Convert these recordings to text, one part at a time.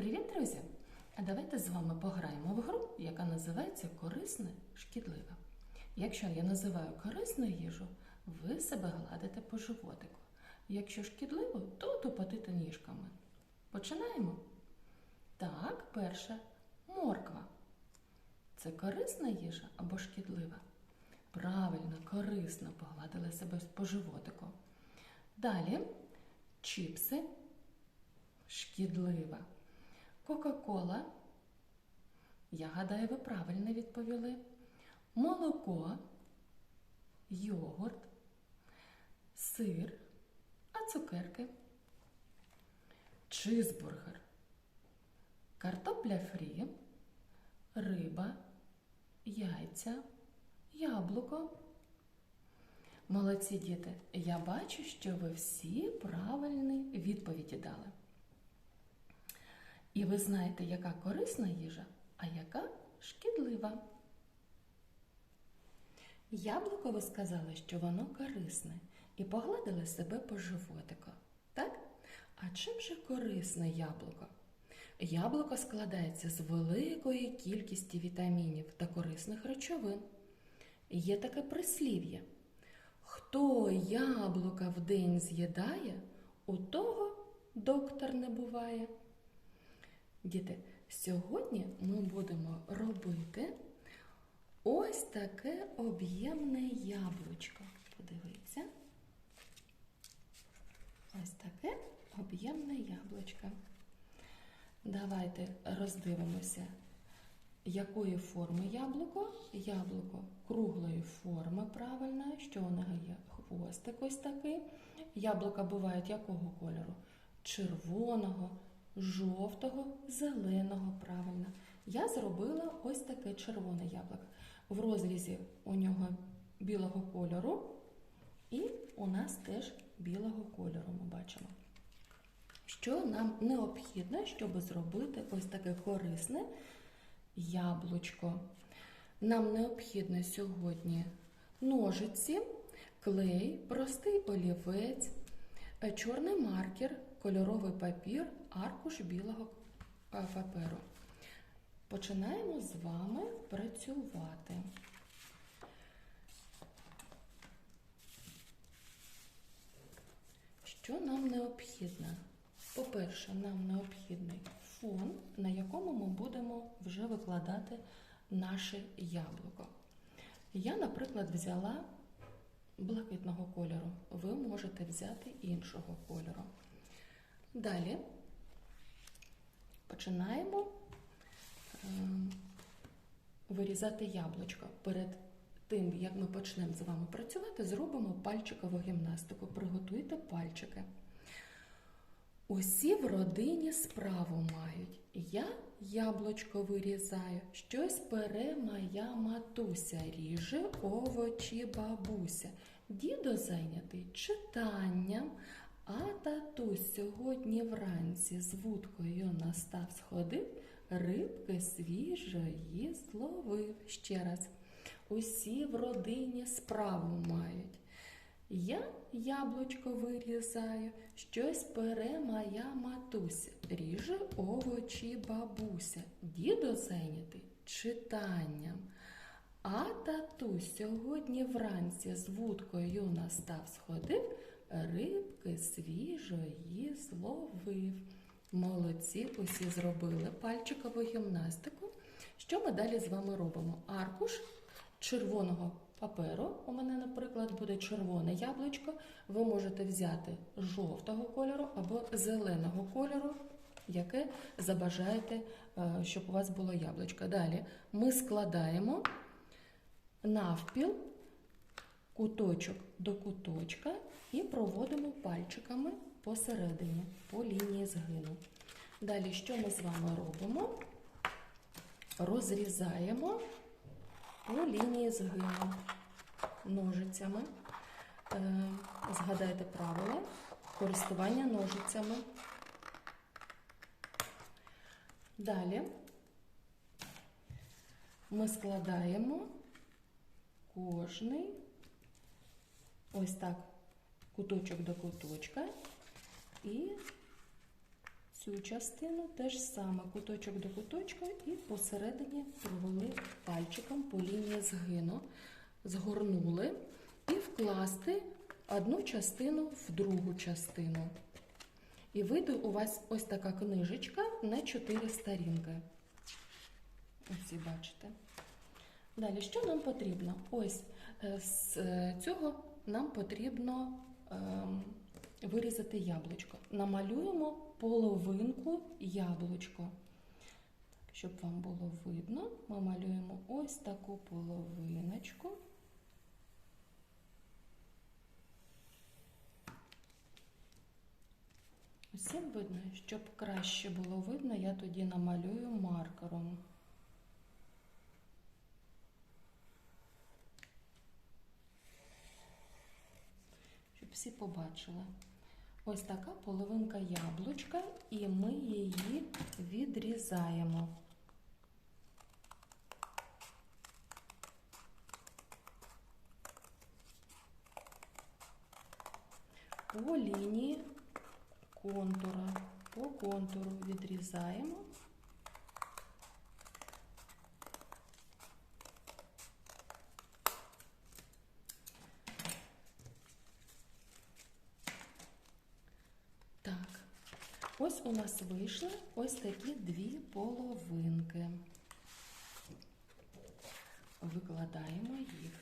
Привіт, друзі! А давайте з вами пограємо в гру, яка називається корисне шкідливе. Якщо я називаю корисну їжу, ви себе гладите по животику. Якщо шкідливо, то тупотите ніжками. Починаємо. Так, перше морква. Це корисна їжа або шкідлива? Правильно, корисно погладили себе по животику. Далі чіпси шкідлива. Кока-кола. Я гадаю, ви правильно відповіли. Молоко, йогурт, сир, а цукерки. Чизбургер. Картопля фрі, риба, яйця, яблуко. Молодці діти, я бачу, що ви всі правильні відповіді дали. І ви знаєте, яка корисна їжа, а яка шкідлива. Яблуко ви сказали, що воно корисне, і погладили себе по животику. Так? А чим же корисне яблуко? Яблуко складається з великої кількості вітамінів та корисних речовин. Є таке прислів'я. Хто яблука в день з'їдає, у того доктор не буває. Діти, сьогодні ми будемо робити ось таке об'ємне яблучко. Подивіться. Ось таке об'ємне яблучко. Давайте роздивимося, якої форми яблуко. Яблуко круглої форми, правильно, що у нього є хвостик ось такий. Яблука бувають якого кольору? Червоного, жовтого, зеленого, правильно. Я зробила ось таке червоне яблуко. В розрізі у нього білого кольору, і у нас теж білого кольору ми бачимо. Що нам необхідно, щоб зробити ось таке корисне яблучко? Нам необхідно сьогодні ножиці, клей, простий олівець, е, чорний маркер, кольоровий папір, аркуш білого е, паперу. Починаємо з вами працювати. Що нам необхідно? По-перше, нам необхідний фон, на якому ми будемо вже викладати наше яблуко. Я, наприклад, взяла блакитного кольору. Ви можете взяти іншого кольору. Далі починаємо е, вирізати яблучко. Перед тим, як ми почнемо з вами працювати, зробимо пальчикову гімнастику. Приготуйте пальчики. Усі в родині справу мають. Я яблучко вирізаю, щось пере моя матуся, ріже овочі бабуся. Дідо зайнятий читанням, а татусь сьогодні вранці з вудкою настав сходив, рибки свіжої зловив. Ще раз. Усі в родині справу мають. Я яблучко вирізаю, щось пере моя матуся, ріже овочі бабуся, дідо зайнятий читанням. А татусь сьогодні вранці з вудкою настав сходив, рибки свіжої зловив. Молодці, усі зробили пальчикову гімнастику. Що ми далі з вами робимо? Аркуш червоного паперу. У мене, наприклад, буде червоне яблучко. Ви можете взяти жовтого кольору або зеленого кольору, яке забажаєте, е, щоб у вас було яблучко. Далі ми складаємо навпіл куточок до куточка і проводимо пальчиками посередині, по лінії згину. Далі, що ми з вами робимо? Розрізаємо по лінії згину ножицями. Е, Згадайте правила користування ножицями. Далі ми складаємо кожний ось так куточок до куточка і цю частину теж саме куточок до куточка і посередині провели пальчиком по лінії згину, згорнули і вкласти одну частину в другу частину. І вийде у вас ось така книжечка на 4 сторінки. Ось і бачите. Далі, що нам потрібно? Ось е, з е, цього нам потрібно ем, вирізати яблучко. Намалюємо половинку яблучко. Щоб вам було видно, ми малюємо ось таку половиночку. Усім видно, щоб краще було видно, я тоді намалюю маркером. Всі побачили. Ось така половинка яблучка, і ми її відрізаємо. По лінії контура, по контуру відрізаємо. Так, ось у нас вийшли ось такі дві половинки. Викладаємо їх.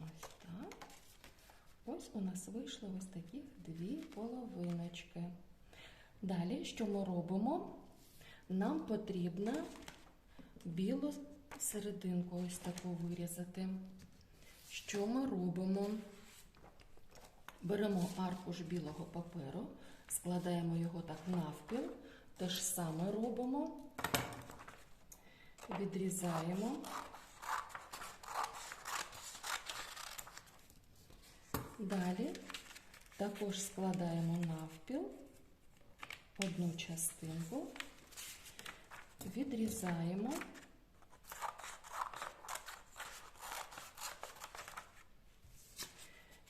Ось так. Ось у нас вийшли ось таких дві половиночки. Далі, що ми робимо? Нам потрібно білу серединку ось таку вирізати. Що ми робимо? Беремо аркуш білого паперу, складаємо його так навпіл, те ж саме робимо, відрізаємо. Далі також складаємо навпіл одну частинку, відрізаємо.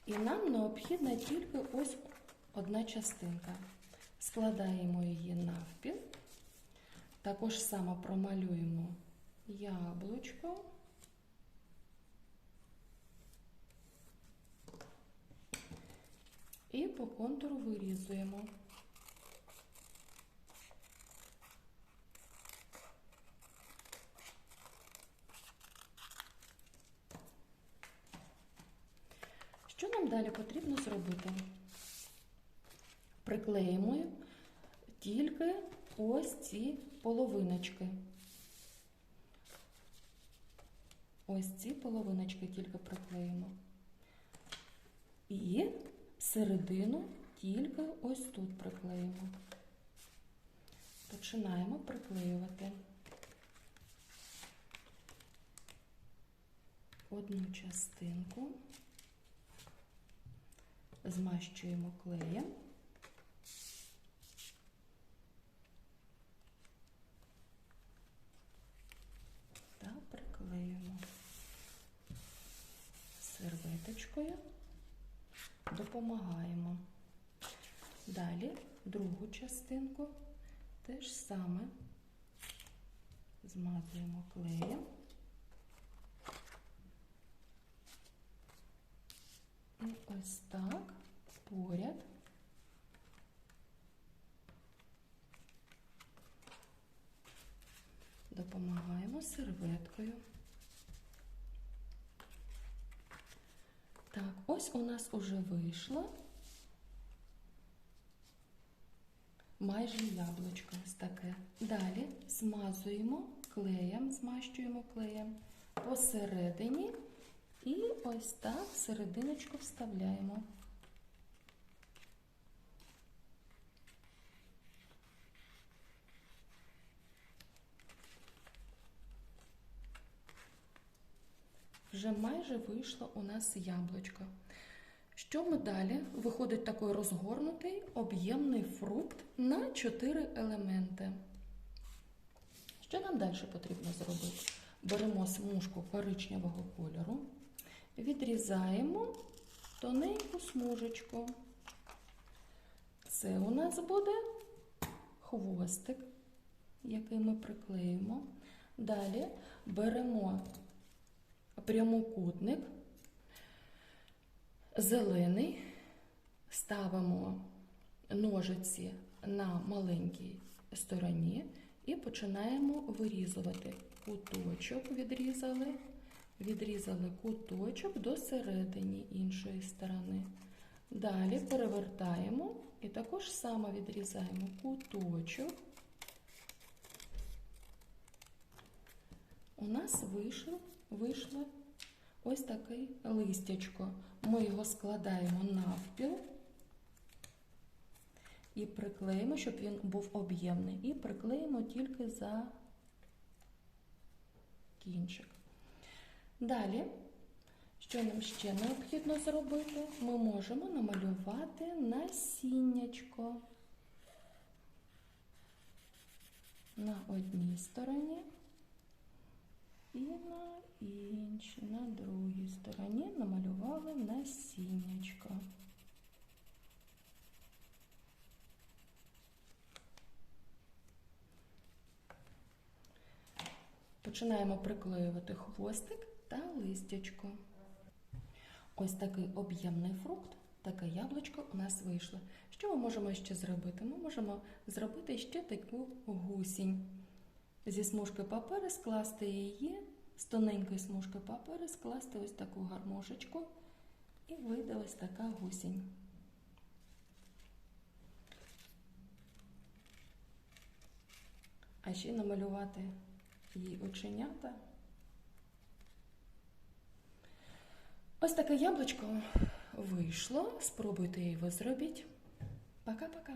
І нам необхідна тільки ось одна частинка. Складаємо її навпіл, також само промалюємо яблучко. І по контуру вирізуємо. Що нам далі потрібно зробити? Приклеїмо тільки ось ці половиночки. Ось ці половиночки тільки приклеїмо. І середину тільки ось тут приклеїмо. Починаємо приклеювати одну частинку, змащуємо клеєм. Та приклеюємо серветочкою допомагаємо. Далі другу частинку теж саме змазуємо клеєм. Ось так поряд. Допомагаємо серветкою. Так, ось у нас уже вийшло майже яблучко ось таке. Далі змазуємо клеєм, змащуємо клеєм посередині і ось так серединочку вставляємо. Вже майже вийшло у нас яблучко. Що ми далі? Виходить такий розгорнутий об'ємний фрукт на 4 елементи. Що нам далі потрібно зробити? Беремо смужку коричневого кольору, відрізаємо тоненьку смужечку. Це у нас буде хвостик, який ми приклеїмо. Далі беремо прямокутник, зелений, ставимо ножиці на маленькій стороні і починаємо вирізувати. Куточок відрізали, відрізали куточок до середини іншої сторони. Далі перевертаємо і також само відрізаємо куточок. У нас вийшло, вийшло ось таке листячко. Ми його складаємо навпіл і приклеїмо, щоб він був об'ємний. І приклеїмо тільки за кінчик. Далі, що нам ще необхідно зробити? Ми можемо намалювати насіннячко на одній стороні і на іншій, на другій стороні намалювали насіннячко. Починаємо приклеювати хвостик та листячко. Ось такий об'ємний фрукт, таке яблучко у нас вийшло. Що ми можемо ще зробити? Ми можемо зробити ще таку гусінь. Зі смужки паперу скласти її, з тоненької смужки паперу скласти ось таку гармошечку і вийде ось така гусінь. А ще намалювати її оченята. Ось таке яблучко вийшло. Спробуйте його зробіть. Пока-пока.